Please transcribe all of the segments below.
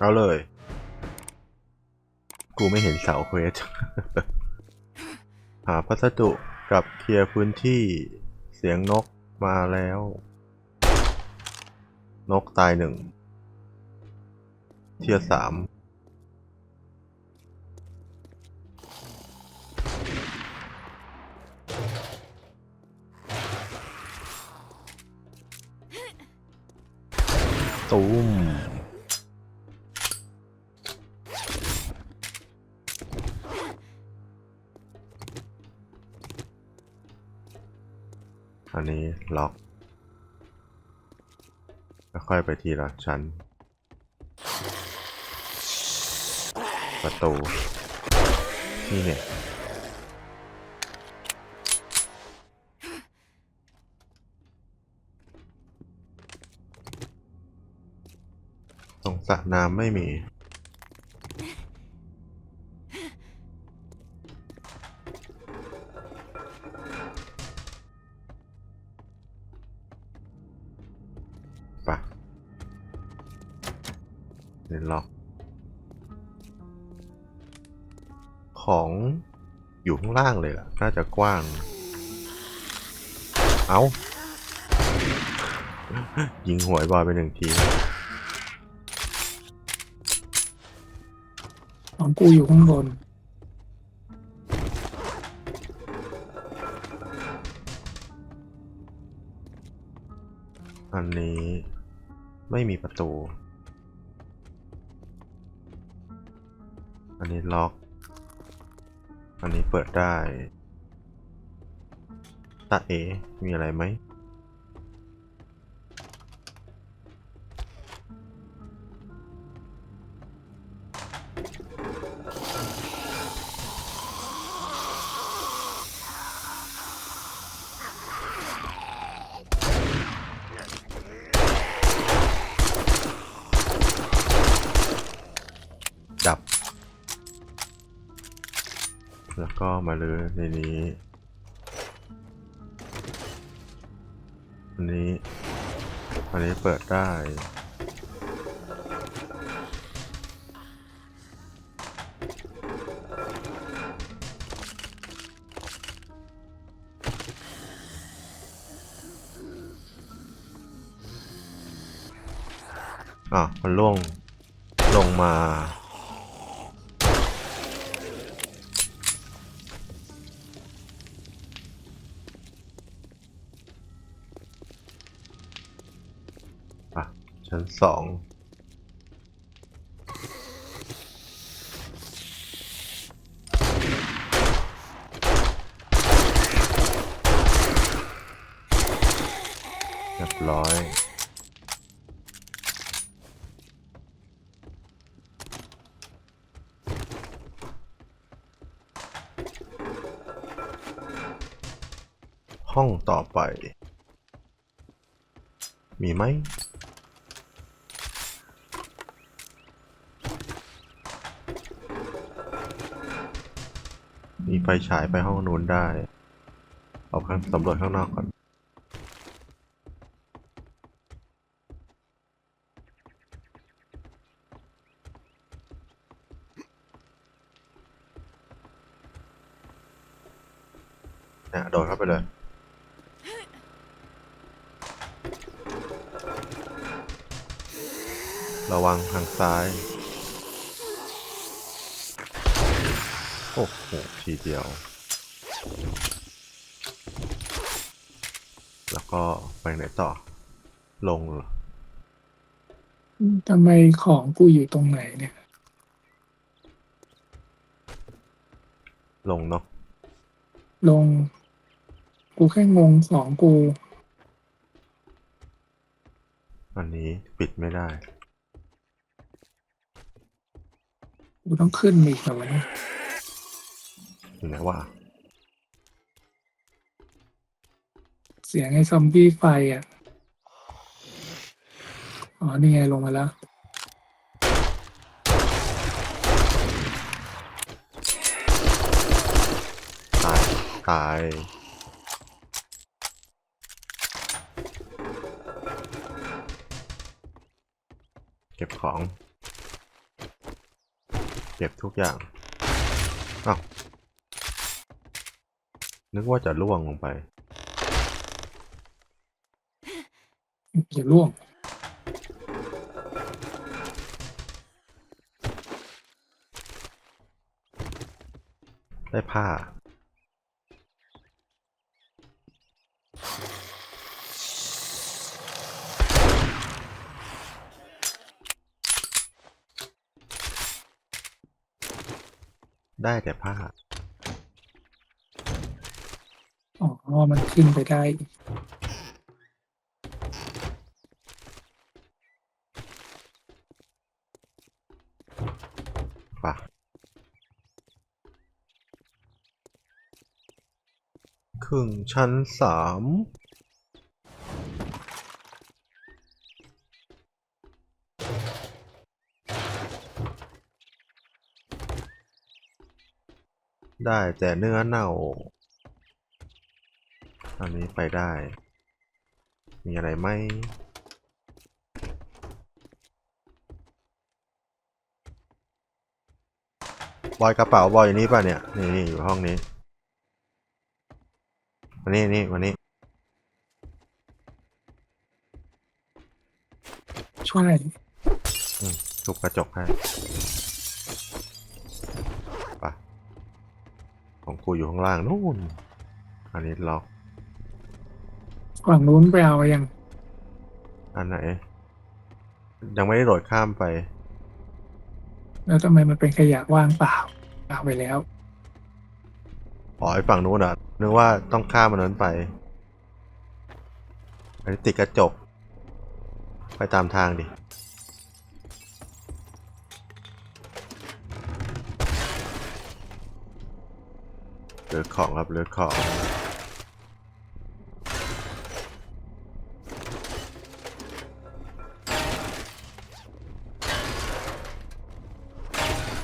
เอาเลย กูไม่เห็นเสาเควส หาพัสดุกับเคลียร์พื้นที่เสียงนกมาแล้ว นกตายหนึ่ง เทียสาม อันนี้ล็อกค่อยไปทีละชั้น ประตู นี่เนี่ยตรงสระน้ำไม่มี ล่างเลยล่ะน่าจะกว้าง เอายิงหวยบอยไปหนึ่งทีของกูอยู่ข้างบนอันนี้ไม่มีประตู อันนี้ล็อก อันนี้เปิดได้ตาเอ มีอะไรไหม แล้วก็มาเลยในนี้อันนี้อันนี้เปิดได้อะมันล่วงลงมา สองเรียบร้อยห้องต่อไป มีไหม ฟฉายไปห้องนู้นได้เอาข้างสำรวจข้างนอกก่อน เนี่ยโดดเข้าไปเลย ระวังทางซ้าย อ้โหทีเดียว แล้วก็ไปไหนต่อ ลงเหรอทำไมของกูอยู่ตรงไหนเนี่ย ลงเนาะลง กูแค่งงของกู อันนี้ปิดไม่ได้ กูต้องขึ้นอีกเหรอวะเนี่ยอยู่ ไหนวะเสียงไอ้ซอมบี้ไฟอะ อ๋อ นี่ไงลงมาแล้ว ตาย ตาย เก็บของ เก็บทุกอย่างอ้าว นึกว่าจะล่วงลงไปอย่าล่วง ได้ผ้า ได้แต่ผ้า อ๋อมันขึ้นไปได้ปะครึ่งชั้นสามได้แต่เนื้อเน่า อันนี้ไปได้ มีอะไรไหมบอยกระเป๋าบอยอยู่นี่ป่ะเนี่ย นี่นี่อยู่ห้องนี้มานี่นี่มานี่ช่วยทุบกระจกให้ไปะของกูอยู่ข้างล่างนู่น อันนี้ล็อก ฝั่งนู้นไปเอายังอันไหน ยังไม่ได้โดดข้ามไป แล้วทำไมมันเป็นขยะว่างเปล่าเอาไปแล้วอ๋อไอฝั่งนู้นอะนึกว่าต้องข้ามมันนั้นไปอันนี้ติดกระจก ไปตามทางดิเหลือของครับเหลือของ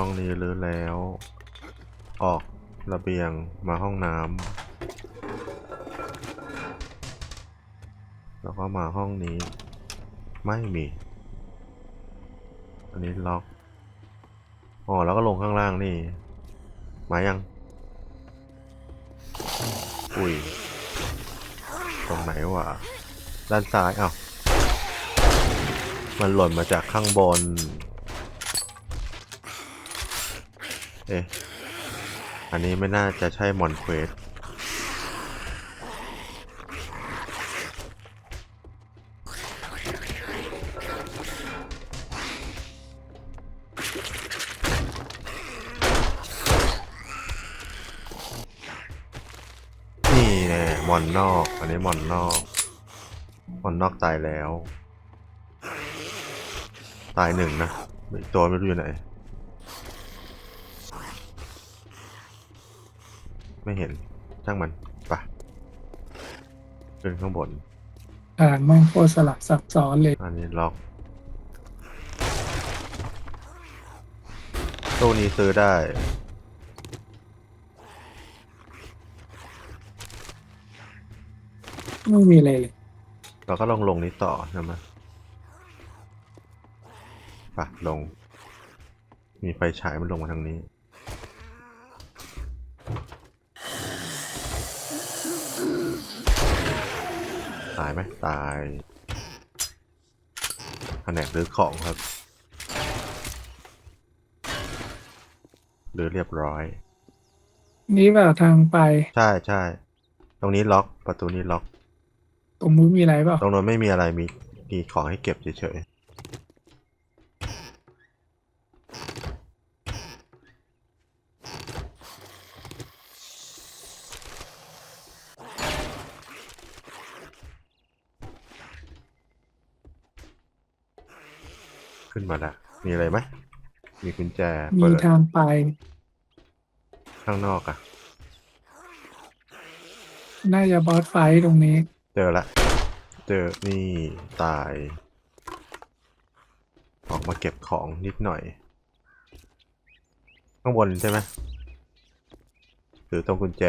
ห้องนี้รื้อแล้ว ออกระเบียงมาห้องน้ำแล้วก็มาห้องนี้ ไม่มี อันนี้ล็อกอ๋อแล้วก็ลงข้างล่างนี่ มายัง อุ้ย ตรงไหนวะ ด้านซ้ายอ้าวมันหล่นมาจากข้างบน เอ๊ะ อันนี้ไม่น่าจะใช่มอนเควสนี่แน่มอนนอก อันนี้มอนนอก มอนนอกตายแล้ว ตายหนึ่งนะอีกตัวไม่รู้อยู่ไหน ไม่เห็นช่างมันไปะขึ้นข้างบนทางแม่งโคตรสลับซับซ้อนเลย อันนี้ล็อกตู้นี้ซื้อได้ ไม่มีอะไรเลย เราก็ลองลงนี้ต่อนะมาปะลง มีไฟฉายมันลงมาทางนี้ ตายไหมตายแผนกรื้อของครับรื้อเรียบร้อย นี่แบบทางไป ใช่ใช่ตรงนี้ล็อกประตูนี้ล็อก ตรงนู้นมีอะไรเปล่าตรงนั้นไม่มีอะไรมีมีของให้เก็บเฉย มาละมีอะไรไหมมีกุญแจมีเปิดทางไป ข้างนอกอะน่าจะบอสไฟท์ตรงนี้ เจอละ เจอ นี่ตาย ออกมาเก็บของนิดหน่อย ข้างบนใช่ไหมหรือตรงกุญแจ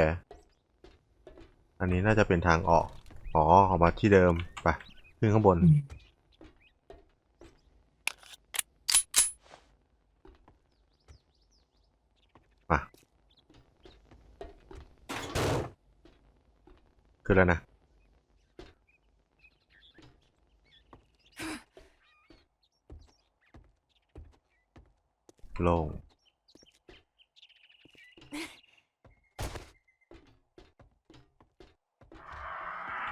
อันนี้น่าจะเป็นทางออก อ๋อ ออกมาที่เดิม ไป ขึ้นข้างบน อืม ขึ้นแล้วนะโล่ง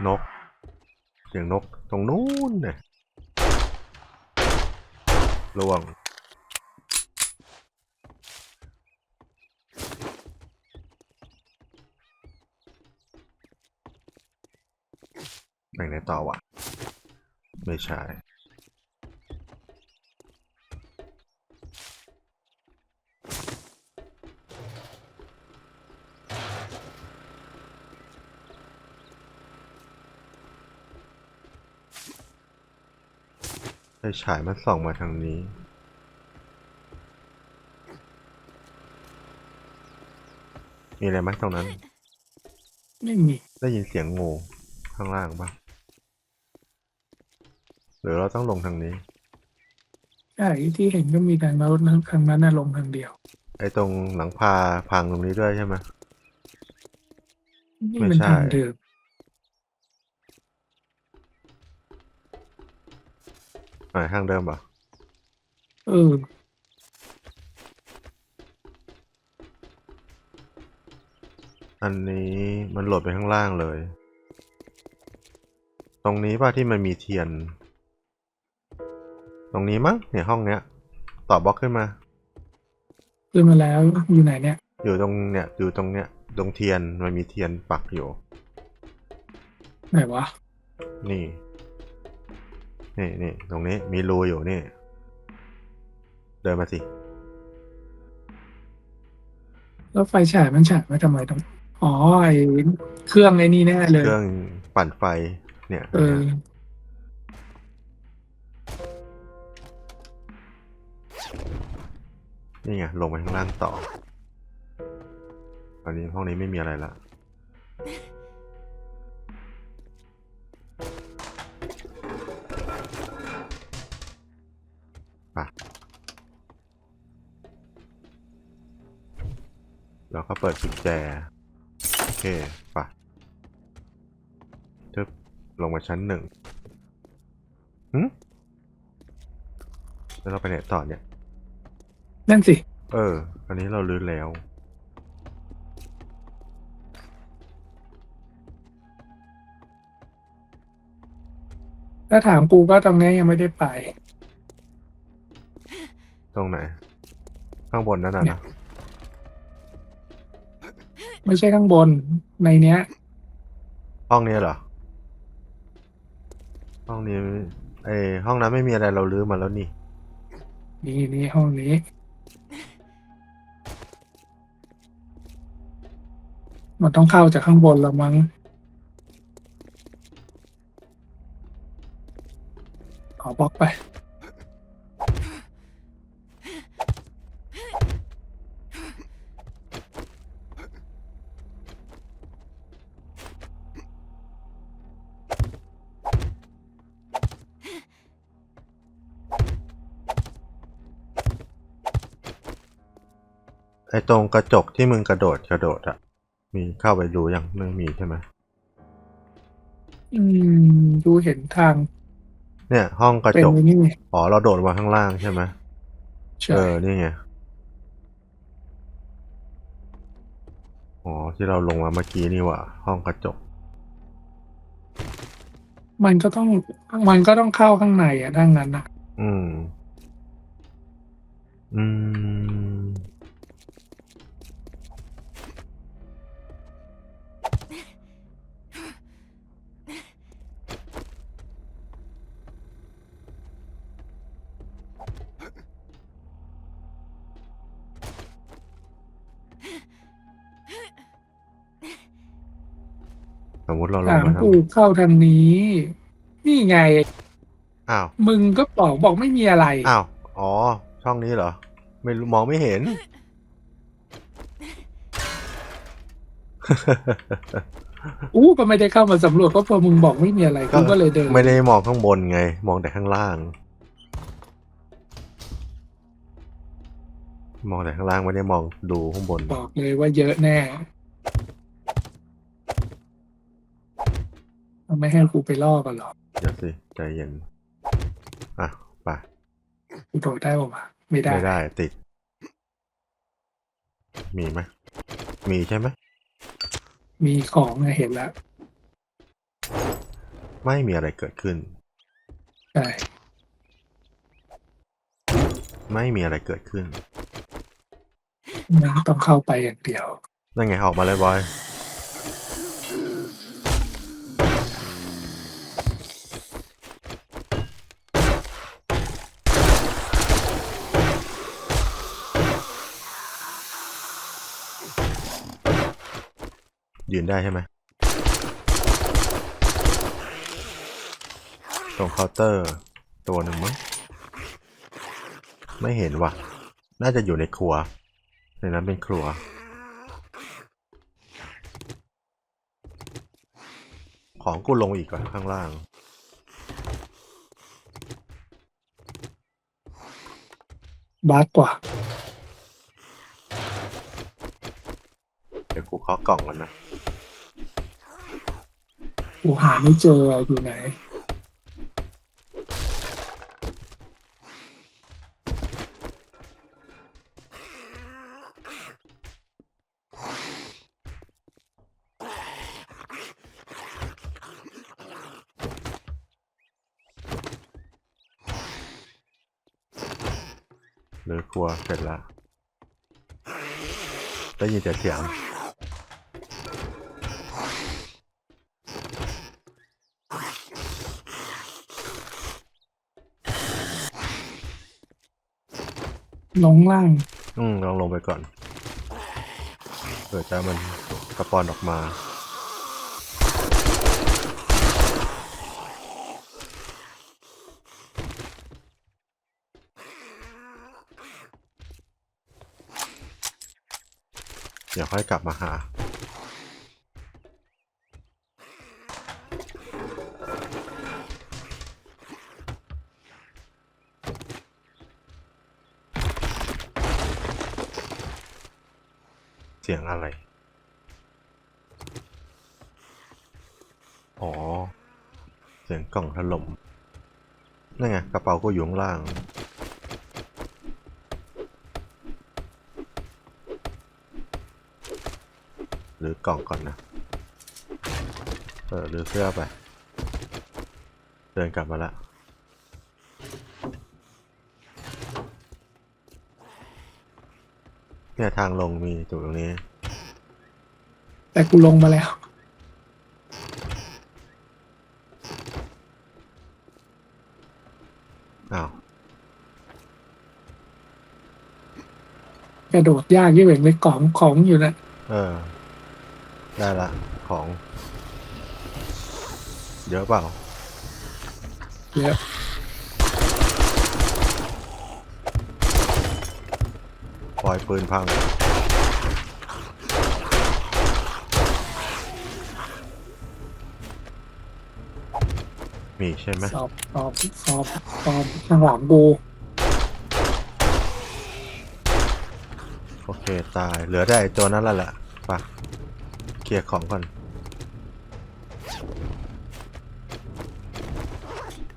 นกเสียงนกตรงนู้นเนี่ยล่วง แบ่งไหนต่อวะไม่ใช่ไฟฉายมันส่องมาทางนี้ มีอะไรไหมตรงนั้น ไม่มี ได้ยินเสียงงูข้างล่างปะห รือเราต้องลงทางนี้ ใช่ที่เห็นก็มีแต่รถทางนั้นน่ะลงทางเดียว ไอ้ตรงหลังคาพังตรงนี้ด้วยใช่ไหมนี่ไม่มันใช่ทางเดิมอ่าทางเดิมปะเอออันนี้มันโหลดไปข้างล่างเลย ตรงนี้ป่ะที่มันมีเทียนต รงนี้มั้งเนี่ยห้องเนี้ยต่อบล็อกขึ้นมา ขึ้นมาแล้วอยู่ไหนเนี่ย อยู่ตรงเนี่ยอยู่ตรงเนี้ยตรงเทียนมันมีเทียนปักอยู่ ไหนวะ นี่ นี่นี่ตรงนี้มีรูอยู่นี่ เดินมาสิ แล้วไฟฉายมันฉายมาทำไมตรงอ๋อไอเครื่องไอ้นี่แน่เลย เครื่องปั่นไฟ เนี่ย เออ นี่ไงลงไปข้างล่างต่อตอนนี้ห้องนี้ไม่มีอะไรละเราก็เปิดกุญแจ โอเคไปทึบลงมาชั้นหนึ่งหืมแล้วเราไปไหนต่อเนี่ย นั่นสิ เออ อันนี้เราลื้อแล้ว ถ้าถามกูก็ตรงนี้ยังไม่ได้ไป ตรงไหน ข้างบนนั่นน่ะเนี่นะยไม่ใช่ข้างบนในเนี้ย ห้องนี้เหรอ ห้องนี้ เอยห้องนั้นไม่มีอะไรเราลื้อมาแล้วนี่ นี่นี่ห้องนี้ มันต้องเข้าจากข้างบนแล้วมั้งขอบล็อกไป ไอ้ตรงกระจกที่มึงกระโดดกระโดดอะ มีเข้าไปดูยังไม่มีใช่ไหมอืม ดูเห็นทาง เนี่ย ห้องกระเป็นจกไอ้นี่อ๋อเราโดดมาข้างล่างใช่ไหมใช่เออนี่ไงอ๋อที่เราลงมาเมื่อกี้นี่หว่า ห้องกระจก มันก็ต้องมันก็ต้องเข้าข้างในอะดังนั้นนะอืม อืม สมมติเราลงถามมาทกูเข้าทางนี้ นี่ไงำอ้าว มึงก็บอกบอกไม่มีอะไร อ้าว อ๋อ ช่องนี้เหรอ ไม่รู้มองไม่เห็น อู้ก็ไม่ได้เข้ามาสำรวจก็พอมึงบอกไม่มีอะไรกูก็เลยเดินไม่ได้มองข้างบนไง มองแต่ข้างล่าง มองแต่ข้างล่างไม่ได้มองดูข้างบน บอกเลยว่าเยอะแน่ มัน ไม่ให้กูไปล่อกันหรอเดี๋ยวสิใจเย็นอะไปกูโดดได้ป่าวะไม่ได้ ไม่ได้ติด มีไหมมีใช่ไหมมีของอะเห็นแล้วไม่มีอะไรเกิดขึ้น ใช่ไม่มีอะไรเกิดขึ้นมันต้องเข้าไปอย่างเดียว นั่นไงออกมาเลยบอย ยืนได้ใช่ไหมตรงเคาน์เตอร์ ตัวหนึ่งมั้งไม่เห็นว่ะ น่าจะอยู่ในครัว ในนั้นเป็นครัว ของกูลงอีกก่อนข้างล่างบักกว่า เดี๋ยวกูเคาะกล่องก่อนนะ กูหาไม่เจออยู่ไหน หรือครัวเสร็จแล้วได้ยินแต่เสียง ลงล่าง อืมลองลงไปก่อนเผื่อจะมันกระปอนออกมา เดี๋ยวค่อยกลับมาหา สียงอะไร อ๋อ เสียงกล่องถล่ม นั่นไงกระเป๋าก็อยู่ข้างล่าง หรือกล่องก่อนนะ เออหรือเสื้อไป เดินกลับมาละ เนี่ยทางลงมีจุดตรงนี้ แต่กูลงมาแล้ว อ้าว กระโดดยากยี่เหว่งไปกล่องของอยู่นะเออ ได้ละ ของ เยอะเปล่า เยอะ ล่อยปืนพัง มีใช่ไหมสอบสอบสอบสอบข้างหลังกูโอเค ตาย เหลือได้ไอ้ตัวนั้นแล้วแหละไปะเคลียร์ของก่อน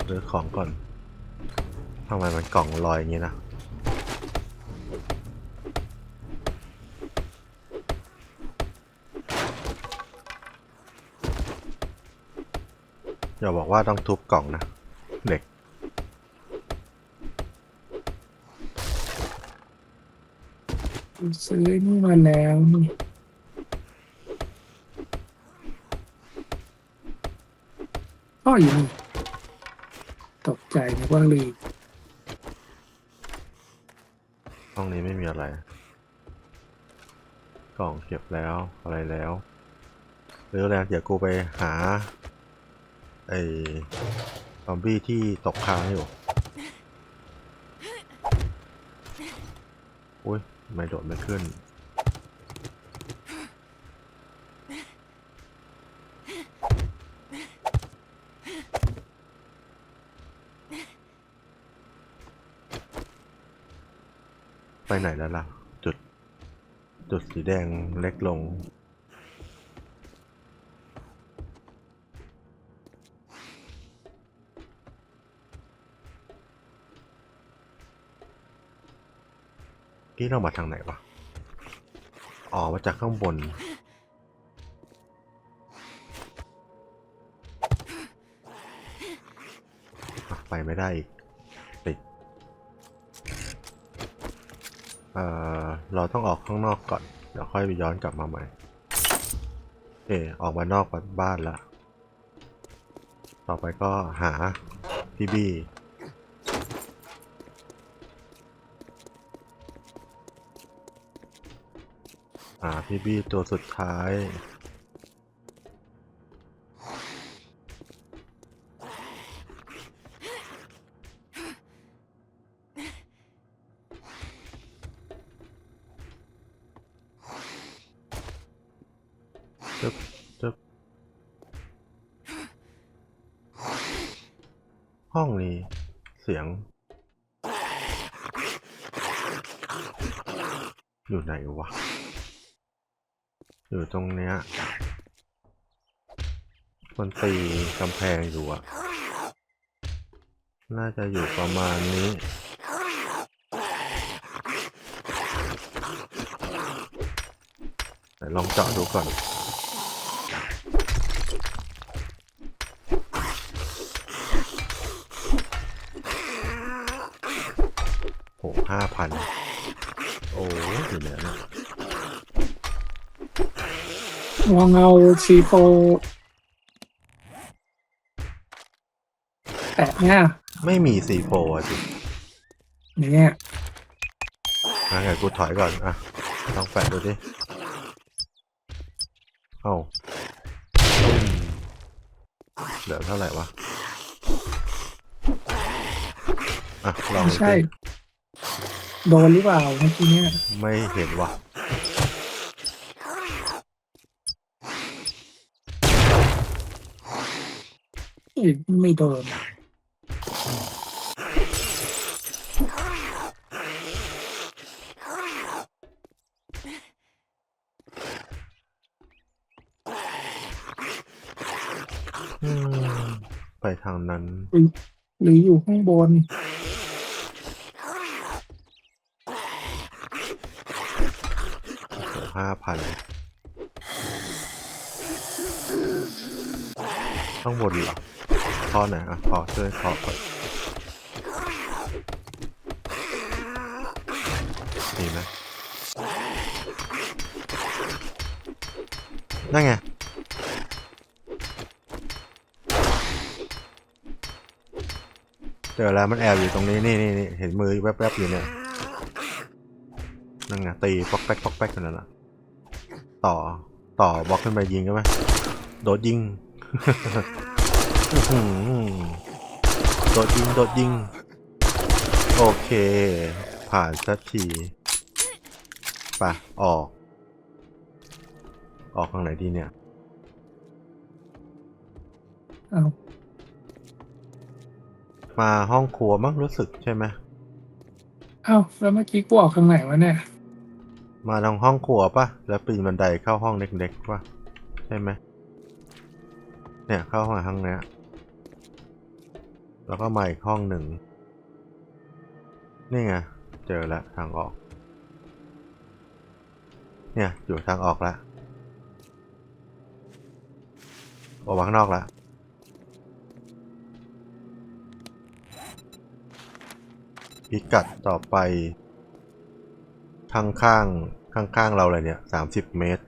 หรือของก่อนทำไมมันกล่องลอยอย่างนี้นะ อย่าบอกว่าต้องทุบกล่องนะเหล็กกูซื้อนี่มาแล้วนี่ก็อยู่นี่ตกใจนึกว่าลืมห้องนี้ไม่มีอะไร กล่องเก็บแล้วอะไรแล้วหรือแล้วเดี๋ยวกูไปหา ไอ้ซอมบี้ที่ตกค้างอยู่อุ้ยไม่โดดไม่ขึ้น ไปไหนแล้วล่ะ จุด จุดสีแดงเล็กลง กี้เรามาทางไหนวะอ๋อมาจากข้างบน ไปไม่ได้อีกติดเอ่อเราต้องออกข้างนอกก่อน เดี๋ยวค่อยไปย้อนกลับมาใหม่ เออออกมานอกบ้านละ ต่อไปก็หาพี่บี้ หาพี่บี้ตัวสุดท้ายจึ๊บจึ๊บห้องนี้เสียง อยู่ไหนวะ อยู่ตรงเนี้ยมันตีกำแพงอยู่อะน่าจะอยู่ประมาณนี้ลองเจาะดูก่อนโหห้าพัน โอ้ยอยู่ไหนนะ มองเอาซีโฟแตะเนี่ยไม่มีซีโฟอะสิเนี่ยอะงั้นกูถอยก่อน อะ ลองแปะดูดิ เอ้าตุ้มเหลือเท่าไหร่วะ อะ ลองไม่ดูใช่สิโดนหรือเปล่าเมื่อกี้เนี่ย ไม่เห็นวะ ไม่โดนอืมไปทางนั้น หรืออยู่ข้างบน ห้าพันต้องบนเหรอ ขอไหนอะขอช่วยขอก่อนมีไหมนั่นไงเจอแล้วมันแอบอยู่ตรงนี้นี่นี่นี่เห็นมือแวบๆอยู่เนี่ยนั่นไงตีป๊อกแป๊กป๊อกแป๊กกันนั่นแหละต่อต่อบล็อกขึ้นไปยิงใช่ไหมโดดยิง โดดยิง โดดยิง โอเค ผ่านสักทีไปออก ออกทางไหนดีเนี่ยเอามาห้องครัวมั้งรู้สึกใช่ไหมเอ้าแล้วเมื่อกี้กูออกข้างไหนวะเนี่ย มาทางห้องครัวปะแล้วปีนบันไดเข้าห้องเล็กๆปะใช่ไหมเนี่ยเข้าห้องห้องเนี้ย แล้วก็มาอีกห้องหนึ่ง นี่ไง เจอแล้วทางออก เนี่ยอยู่ทางออกแล้วออกมาข้างนอกแล้วพิกัดต่อไป ข้างข้างข้างข้างๆเราเลยเนี่ยสามสิบเมตร